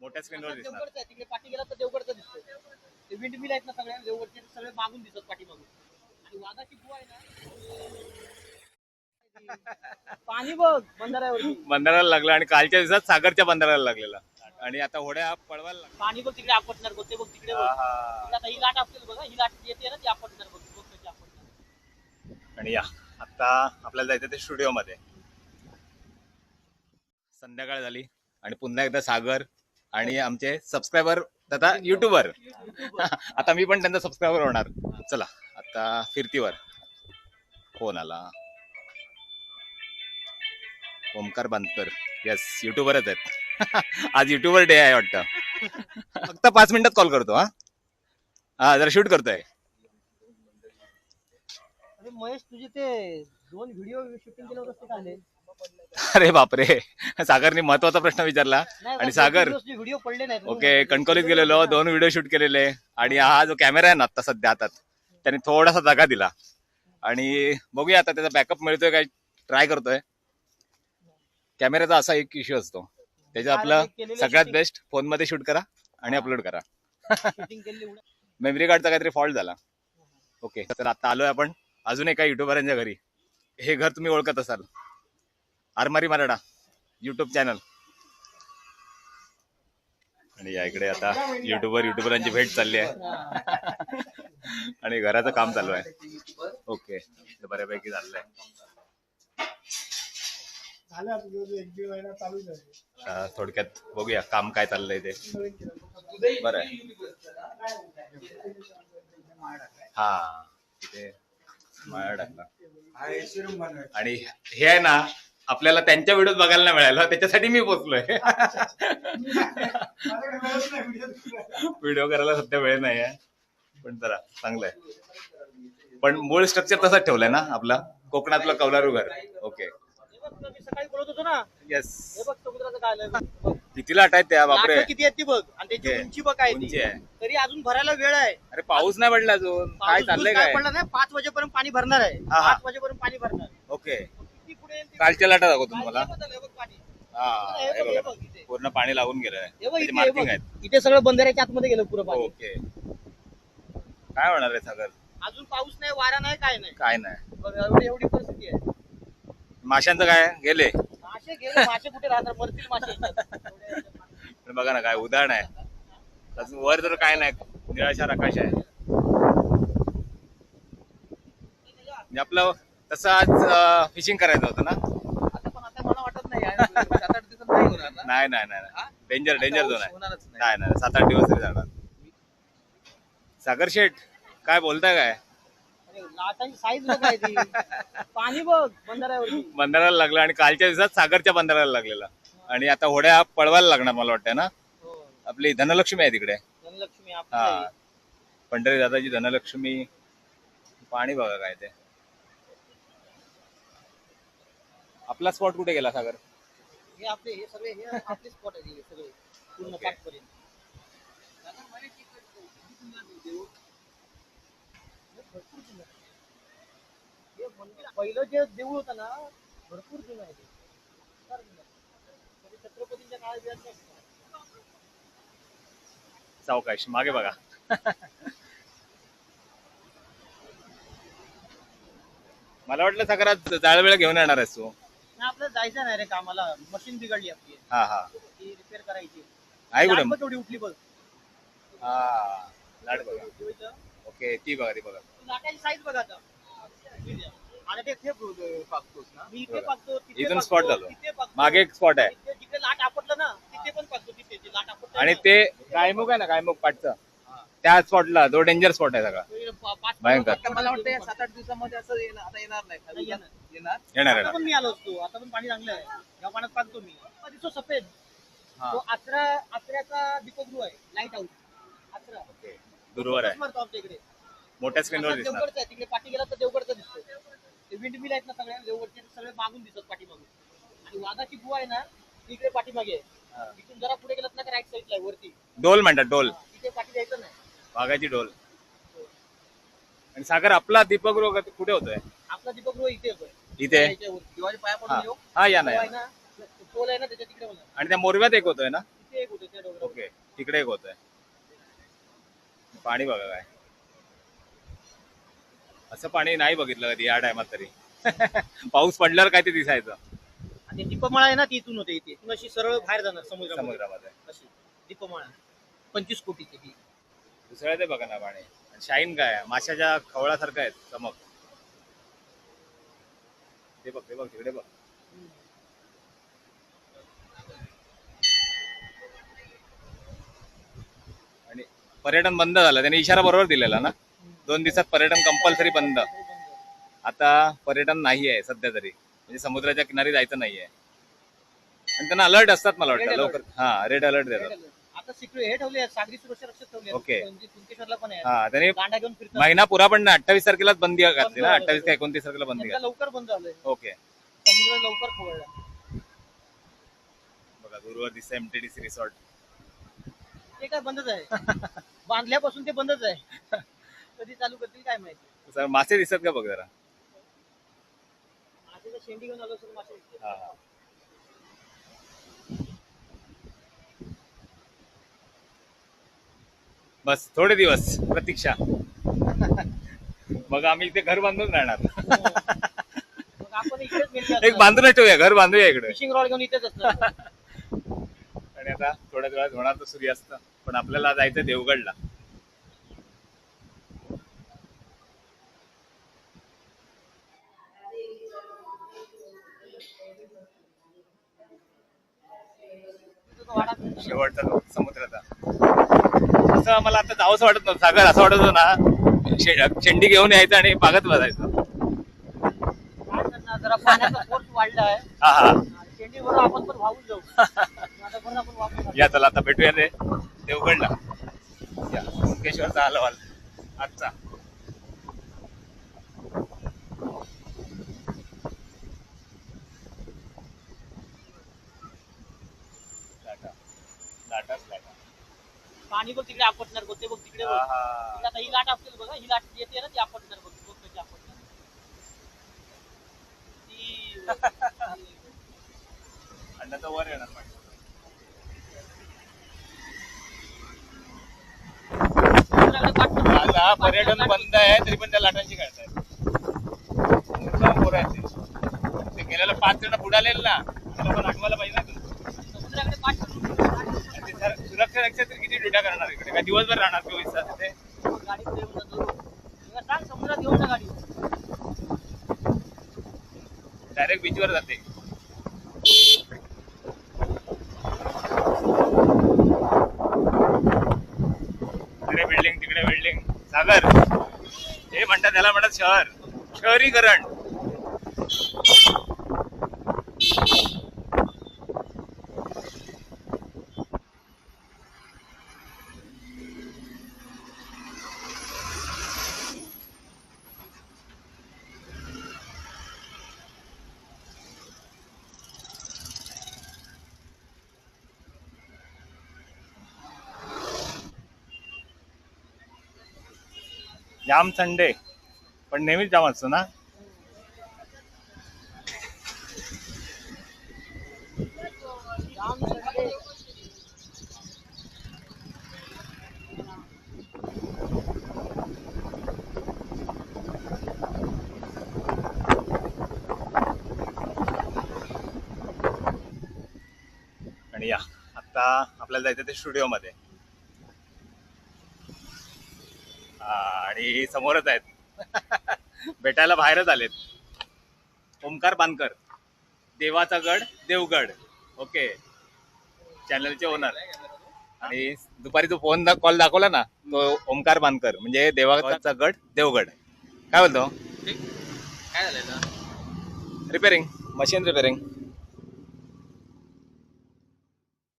मोठ्या स्क्रीनवर दिसणार. देवगडचं आहे. तिकडे पाठी गेला तर देवगडचं दिसतो ते विंड मिल आहेत ना सगळ्या देवगडचे ते सगळे मागून दिसत पाठीमागून. आणि वाघाची गुहा आहे ना पाणी बघ बंधाऱ्यावरती. बंधाराला लागलं आणि कालच्या दिवसात सागरच्या बंधाराला लागलेला. आणि आता होड्या पळवायला लागल्या. पाणी बघ तिकडे आपटणार बघ ते बघ तिकडे बघ. आहा. तिकडे आता ही लाट आपटेल बघा ही. लाट येते ना ती आपटणार बघ बघ कशी आपटणार. आणि या आता आपल्याला जायचं ते स्टुडिओ मध्ये संध्याकाळ झाली आणि पुन्हा एकदा सागर आणि आमचे सबस्क्रायबर तथा युट्यूबर आता मी पण त्यांचा सबस्क्रायबर होणार. चला आता फिरतीवर. फोन आला. ओमकार बांदकर यस युट्यूबरच आहेत. आज युट्यूबर डे आहे वाटतं. फक्त पाच मिनिटात कॉल करतो हा. हा जरा शूट करतोय. महेश तुझे ते दोन व्हिडिओ शूटिंग केले होते ते अरे बापरे. सागरने महत्त्वाचा प्रश्न विचारला. नाही, आणि सागर? व्हिडिओ पडले नाहीत ओके कणकवलीत गेलेलो दोन व्हिडिओ शूट केलेले. आणि हा जो कॅमेरा आहे ना आता सध्या हातात त्याने थोडासा जागा दिला. आणि बघूया आता त्याचा बॅकअप मिळतोय काय ट्राय करतोय. कॅमेऱ्याचा असा एक इश्यू असतो. त्याचं आपलं सगळ्यात बेस्ट फोनमध्ये शूट करा आणि अपलोड करा. मेमरी कार्डचा काहीतरी फॉल्ट झाला. ओके तर आता आलोय आपण अजून एका युट्यूबरांच्या घरी. हे घर तुम्ही ओळखत असाल. आरमारी मराठा युट्यूब चॅनल आणि या इकडे आता युट्यूबर युट्यूबरांची भेट चालली आहे. आणि घराचं काम चालू आहे. ओके बऱ्यापैकी चाललंय थोडक्यात बघूया काम काय चाललंय ते. बरं. आहे हा तिथे माळा टाकला. आणि हे आहे ना आपल्याला त्यांच्या व्हिडिओ बघायला नाही मिळालं त्याच्यासाठी मी पोचलोय. व्हिडिओ करायला सध्या वेळ नाही आहे. पण जरा चांगलं आहे पण मूळ स्ट्रक्चर तसाच ठेवलंय ना आपला? कोकणातलं कौलारू घर. ओके बघ तुला मी सकाळी बोलत होतो ना येस हे बघ समुद्राचं काय आलंय बघ. बघ. किती लाट आहेत त्या? बापरे. किती आहेत ती बघ. आणि त्याची. उंची बघ काय उंची ती. आहे. तरी अजून भरायला वेळ आहे. अरे पाऊस नाही पडला अजून. काय पाऊस चाललंय काय पडला नाही. पाच वाजेपर्यंत पाणी भरणार आहे. हा, हा. पाच वाजेपर्यंत पाणी भरणार ओके कालच्या लाटा दाखवतो तुम्हाला. हे बघ. पूर्ण पाणी लागून गेलंय. हे मार्किंग. आहेत. इथे सगळं बंधाऱ्याच्या आतमध्ये गेलं पुरं पाणी. ओके. काय होणार आहे सागर? अजून पाऊस नाही वारा नाही काय नाही. काय नाही. बघ, एवढी एवढी परिस्थिती आहे. माशांचं काय? गेले. मासे गेले मासे कुठे राहतात? मरतील मासे. पण बघा ना काय उदाहरण आहे. अजून वर तर काय नाही. निळाशार आकाश आहे. म्हणजे आपलं तसं आज फिशिंग करायचं होतं ना. आता पण आता मला वाटत नाही यार, सात आठ दिवसात नाही होणार ना. नाही नाही नाही डेंजर डेंजर झोन आहे. होणारच नाही. नाही नाही सात आठ दिवस तरी जाणार. सागर शेठ काय बोलताय काय? अरे, लाटांची साईज बघ काय ती. पाणी बघ बंधाऱ्यावरती. बंधाराला लागलं आणि कालच्या दिवसात सागरच्या बंधाराला लागलेला. आणि आता होड्या पळवायला लागणार मला वाटतं ना? हो. आपली धनलक्ष्मी आहे तिकडे. धनलक्ष्मी हा. पंढरी दादाची धनलक्ष्मी. पाणी बघा काय ते. आपला स्पॉट कुठे गेला सागर हे आपले हे सगळे हे आपले स्पॉट आहे सगळे पूर्ण ओके. पाठपर्यंत भरपूर जुनं आहे. हे मंदिर पहिलं जे देऊळ होतं ना भरपूर जुनं आहे ते फार जुनं आहे. कधी छत्रपतींच्या काळात सावकाश मागे बघा मला वाटलं सागर आज जाळवेळ घेऊन येणार आहेस तू ना आपलं जायचं नाही रे कामाला. मशीन बिघडली आपली. हा हा. ती रिपेअर करायची. आहे कुठे? बघ केवढी उठली बघ. हा लाट बघा. बघ. ओके ती बघा ती बघा. साईज बघ आता. आणि ते इथे पाकतोस ना? मी इथे पाकतो तिथे इथून पाकतो, spot झालो. तिथे पाकतो. मागे एक spot आहे. तिथे जिथे लाट आपटलं ना तिथे पण पाकतो तिथे. लाट आपटलं आणि ना, ते गायमुख आहे ना गायमुख पाटचं. त्या स्पॉटला तो डेंजर स्पॉट आहे सगळा. ते भयंकर. आता मला वाटतं सात आठ दिवसामध्ये असं येणार आता येणार नाही. येणार. येणार येणार? आता आहे पण मी आलो असतो. आता पण पाणी चांगलं आहे. या पाण्यात पाकतो मी. आता दिसतो सफेद. तो आचरा आचऱ्याचा दीपगृह आहे. Lighthouse Achara okay. दुर्वर आहे. मारतो आमच्या इकडे. मोठ्या स्क्रीनवर आता दिसणार. देवगडचं आहे. तिकडे पाठी गेला तर देवगडचं दिसतो ते विंड मिल आहेत ना सगळ्या देवगडचे ते सगळे मागून दिसत पाठीमागून आणि वाघाची गुहा आहे ना ती इकडे पाठीमागे आहे. इथून जरा पुढे गेलात ना राईट साईडला आहे वरती. डोल म्हणतात डोल. तिथे पाठी जायचं नाही. वाघाची डोल. आणि सागर आपला दीपगृह कुठे होतोय? आपला दीपगृह इथे येतोय इथे? याच्यावरती. दिवाळी पाया हा. पडून येऊ. हा या ना तो या आहे ना. ना पोल आहे ना त्याच्या तिकडे म्हणा आणि त्या मोरव्यात एक होतोय ना? एक होतं त्या डोंगरावर. तिकडे एक होत आहे पाणी बघा काय. असं पाणी नाही बघितलं कधी या टायमात तरी. पाऊस पडल्यावर काय ते दिसायचं. आणि दीपमाळा आहे ना ती इथून होते इथे. इथून अशी सरळ बाहेर जाणार समुद्रामध्ये. समुद्रामध्ये. अशी दीपमाळा. पंचवीस कोटीची ती. दुसऱ्या ते बघा ना पाणी. शाईन काय आहे? माशाच्या खवळासारखं आहेत चमक. ते बघ ते बघ तिकडे बघ. आणि पर्यटन बंद झालं त्याने इशारा बरोबर दिलेला ना? दोन दिवसात पर्यटन कंपल्सरी बंद. आता पर्यटन नाही आहे सध्या तरी. म्हणजे समुद्राच्या किनारी जायचं नाहीये आणि त्यांना अलर्ट असतात मला वाटतं लवकर हा रेड अलर्ट देतात. आता सिक्युरिटी हे ठेवले सागरी सुरक्षा रक्षक ठेवले Okay. कुंकेश्वरला पण आहे. हा त्यांनी गांडा घेऊन फिरतात महिना पुरा पण नाही अठ्ठावीस तारखेलाच बंदी घातली ना झालं. अठ्ठावीस का एकोणतीस तारखेला बंदी घातली लवकर बंद झालंय. ओके समुद्र लवकर खोवळला. बघा दूरवर दिसतं एमटीडीसी रिसॉर्ट ते काय बंदच आहे. बांधल्यापासून ते बंदच आहे. कधी चालू करतील काय माहिती. सर मासे दिसत का बघ जरा? मासे शेंडी घेऊन आलो असेल मासे. हा, हा. बस थोडे दिवस प्रतीक्षा. मग आम्ही इथे घर बांधून राहणार. एक बांधूनच ठेवूया घर बांधूया इकडे. फिशिंग रॉड घेऊन इथेच आणि आता थोड्या वेळात होणार तर सूर्यास्त पण आपल्याला जायचं देवगडला. शेवटचा तो समुद्राचा असं मला आता जावंसं वाटत नव्हतं. सागर असं वाटत होतं ना शेंडी घेऊन यायचं आणि बागत बसायचं. जरा पाण्याचा फोर्स वाढला आहे हा. हा शेंडीवर आपण पण वाहून जाऊ. आता पण आपण वाहून. या चला आता भेटूया रे देवगडला. या मुकेश्वरचा अहवाल आजचा लाटा. लाटाच लाटा. पाणी बघ तिकडे आपटणार बघ ते बघ तिकडे बघ आहा. तिकडे आता ही लाट असेल बघा ही लाट येते ना ती आपटणार बघ बघ कशी आपटणार ती अंड्याचं वर येणार पाणी. पर्यटन बंद आहे तरी पण त्या लाटांची काढतायत ते. गेल्याला पाच जण बुडालेल ना आठवायला पाहिजे ना तुम्ही. समुद्राकडे पाठ करून आणि ते सर- सुरक्षा ड्युट्या करणार इकडे? काय दिवसभर राहणार चोवीस तास तिथे गाडी पुढे येऊन जातो तेव्हा सांग समुद्रात येऊन जा गाडी डायरेक्ट बीचवर जाते. तिकडे बिल्डिंग तिकडे बिल्डिंग सागर. हे म्हणतात त्याला म्हणतात शहर. शहरीकरण. जाम संडे पण नेहमीच जाम असतो ना? आणि या आता आपल्याला जायचं ते स्टुडिओमध्ये मध्ये हा, आणि समोरच आहेत. भेटायला बाहेरच आलेत. ओमकार बांधकर देवाचा गड देवगड. ओके. चॅनलचे ओनर. आणि दुपारी जो फोन कॉल दाखवला ना तो ओमकार बांधकर म्हणजे देवाचा गड देवगड. काय बोलतो? काय झालं रिपेअरिंग मशीन रिपेअरिंग